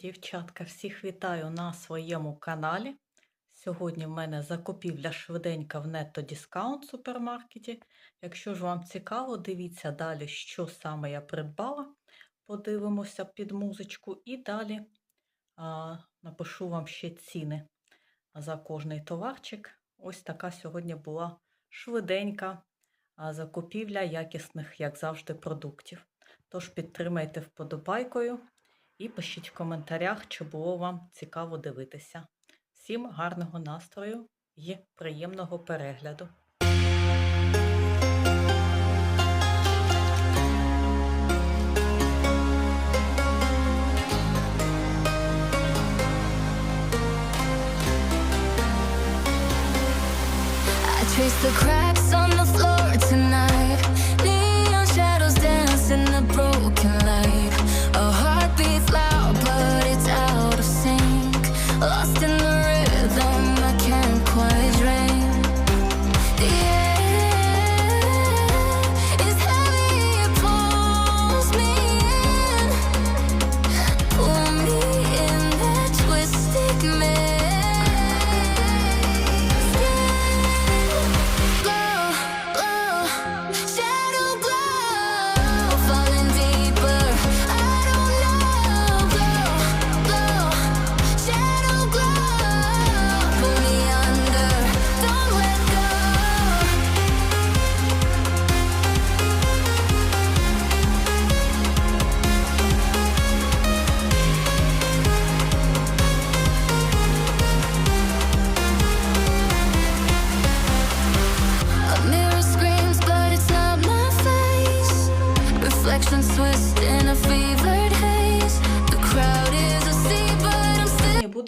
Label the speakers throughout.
Speaker 1: Дівчатка, всіх вітаю на своєму каналі. Сьогодні в мене закупівля швиденька в Netto Discount супермаркеті. Якщо ж вам цікаво, дивіться далі, що саме я придбала. Подивимося під музичку і далі а, напишу вам ще ціни за кожний товарчик. Ось така сьогодні була швиденька а, закупівля якісних, як завжди, продуктів. Тож підтримайте вподобайкою. І пишіть в коментарях, чи було вам цікаво дивитися. Всім гарного настрою і приємного перегляду.
Speaker 2: Trace the cracks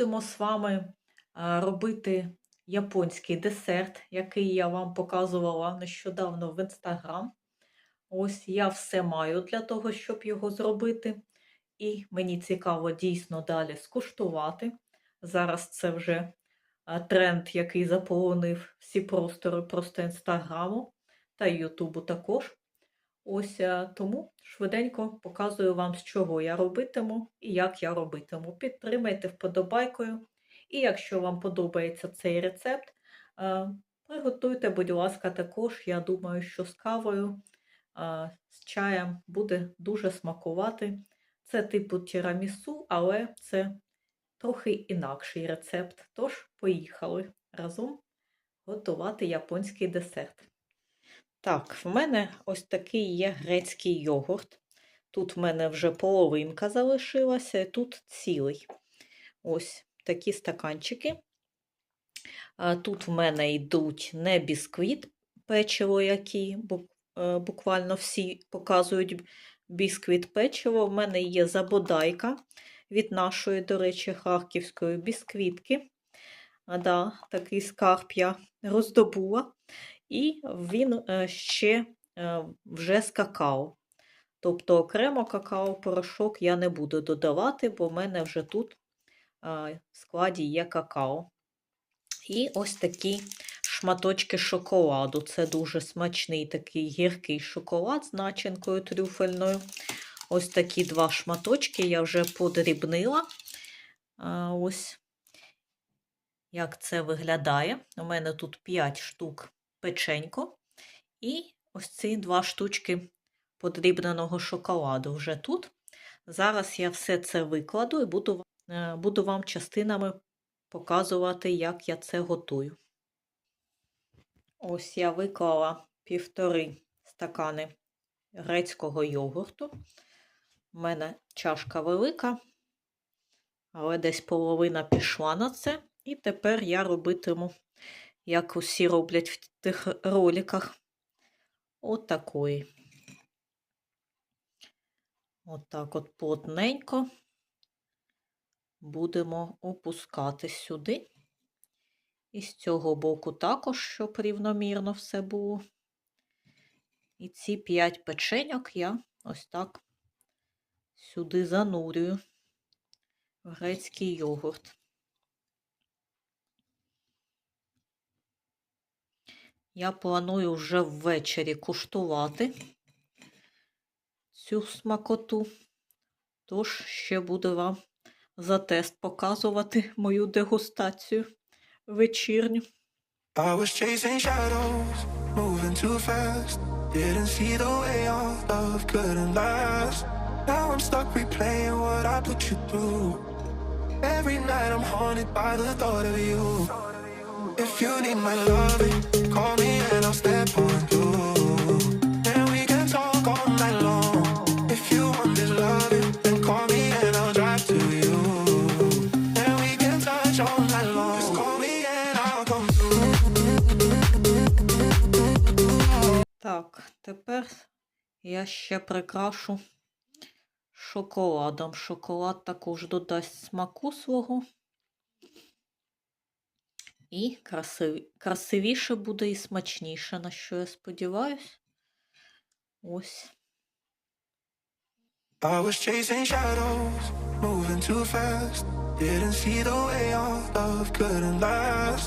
Speaker 1: будемо з вами робити японський десерт, який я вам показувала нещодавно в інстаграм. Ось я все маю для того, щоб його зробити. І мені цікаво дійсно далі скуштувати. Зараз це вже тренд, який заполонив всі простори просто інстаграму та Ютубу також. Ось тому швиденько показую вам, з чого я робитиму і як я робитиму. Підтримайте вподобайкою. І якщо вам подобається цей рецепт, приготуйте, будь ласка, також. Я думаю, що з кавою, з чаєм буде дуже смакувати. Це типу тірамісу, але це трохи інакший рецепт. Тож, поїхали разом готувати японський десерт. Так, в мене ось такий є грецький йогурт. Тут в мене вже половинка залишилася, і тут цілий. Ось такі стаканчики. Тут в мене йдуть не бісквіт, печиво, які е, буквально всі показують бісквіт печиво. В мене є забодайка від нашої, до речі, харківської бісквітки. А, да, такий скарб я роздобула. І він е, ще е, вже з какао. Тобто окремо какао-порошок я не буду додавати, бо в мене вже тут е, в складі є какао. І ось такі шматочки шоколаду. Це дуже смачний такий гіркий шоколад з начинкою трюфельною. Ось такі два шматочки я вже подрібнила. Ось як це виглядає. У мене тут 5 штук печенько. І ось ці два штучки подрібненого шоколаду вже тут. Зараз я все це викладу і буду, е, буду вам частинами показувати, як я це готую. Ось я виклала півтори стакани грецького йогурту. У мене чашка велика, але десь половина пішла на це. І тепер я робитиму, як усі роблять в тих роликах. От такої. Отак от плотненько будемо опускати сюди. І з цього боку також, щоб рівномірно все було. І ці 5 печеньок я ось так сюди занурюю в грецький йогурт. Я планую вже ввечері куштувати цю смакоту, тож ще буду вам за тест показувати мою дегустацію вечірню.
Speaker 3: I was chasing shadows, moving too fast. Didn't see the way our love couldn't last. Now I'm stuck replaying what I put you through. Every night I'm haunted by the thought of you. If you need my loving,
Speaker 1: Так, тепер я ще прикрашу шоколадом. Шоколад також додасть смаку свого. І красиві... красивіше буде і смачніше, на що я сподіваюсь. Ось.
Speaker 3: I was chasing shadows, moving too fast. Didn't see the way our love couldn't last.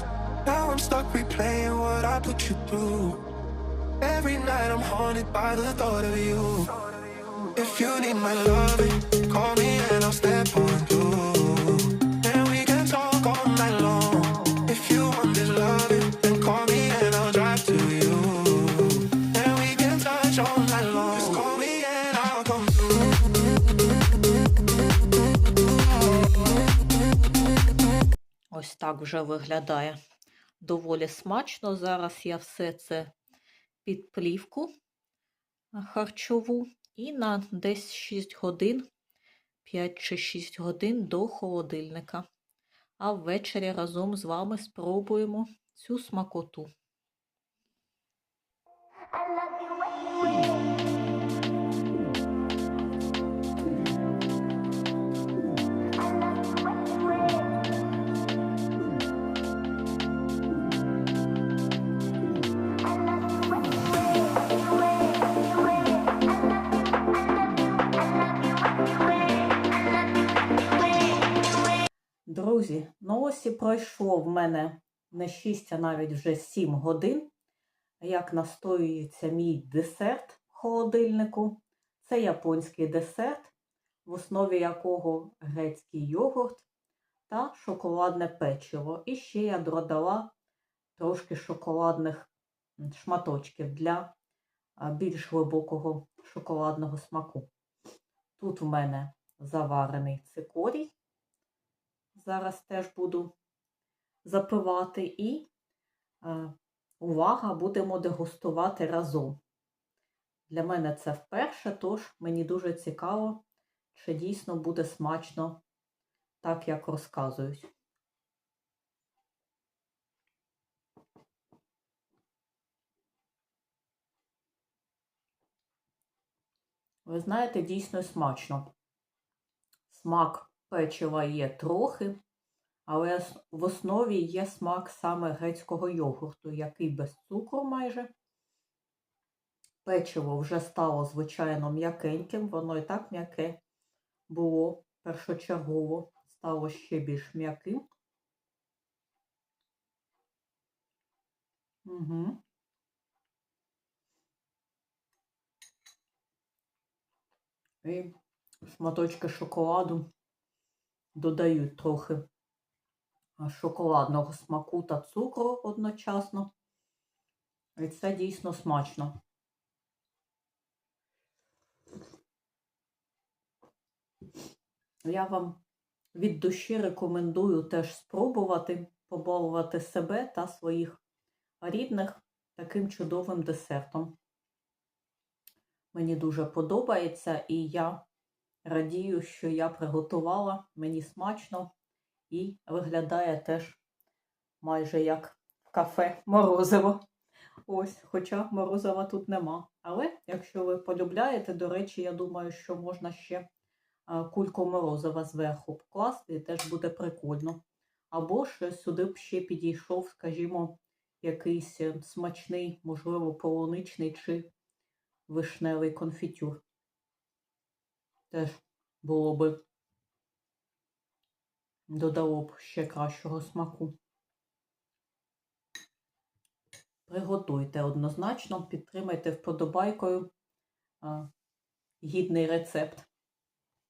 Speaker 3: Now I'm stuck replaying what I put you through. Every night I'm haunted by the thought of you. If you need my loving, call me
Speaker 1: Ось так вже виглядає доволі смачно. Зараз я все це під плівку харчову і на десь 6 годин, 5 чи 6 годин до холодильника. А ввечері разом з вами спробуємо цю смакоту. Друзі, ну ось і пройшло в мене не 6, а навіть вже 7 годин, як настоюється мій десерт в холодильнику. Це японський десерт, в основі якого грецький йогурт та шоколадне печиво. І ще я додала трошки шоколадних шматочків для більш глибокого шоколадного смаку. Тут в мене заварений цикорій. Зараз теж буду запивати і е, увага, будемо дегустувати разом. Для мене це вперше, тож мені дуже цікаво, чи дійсно буде смачно так, як розказують. Ви знаєте, дійсно смачно. Смак печива є трохи, але в основі є смак саме грецького йогурту, який без цукру майже. Печиво вже стало, звичайно, м'якеньким, воно і так м'яке було першочергово, стало ще більш м'яким. Угу. І шматочки шоколаду додають трохи шоколадного смаку та цукру одночасно. І це дійсно смачно. Я вам від душі рекомендую теж спробувати побалувати себе та своїх рідних таким чудовим десертом. Мені дуже подобається, і я радію, що я приготувала. Мені смачно і виглядає теж майже як кафе морозиво. Ось, хоча морозива тут нема. Але якщо ви полюбляєте, до речі, я думаю, що можна ще кульку морозива зверху покласти, і теж буде прикольно. Або ж сюди б ще підійшов, скажімо, якийсь е, смачний, можливо, полуничний чи вишневий конфітюр. Теж було би додало б ще кращого смаку. Приготуйте однозначно, підтримайте вподобайкою гідний рецепт.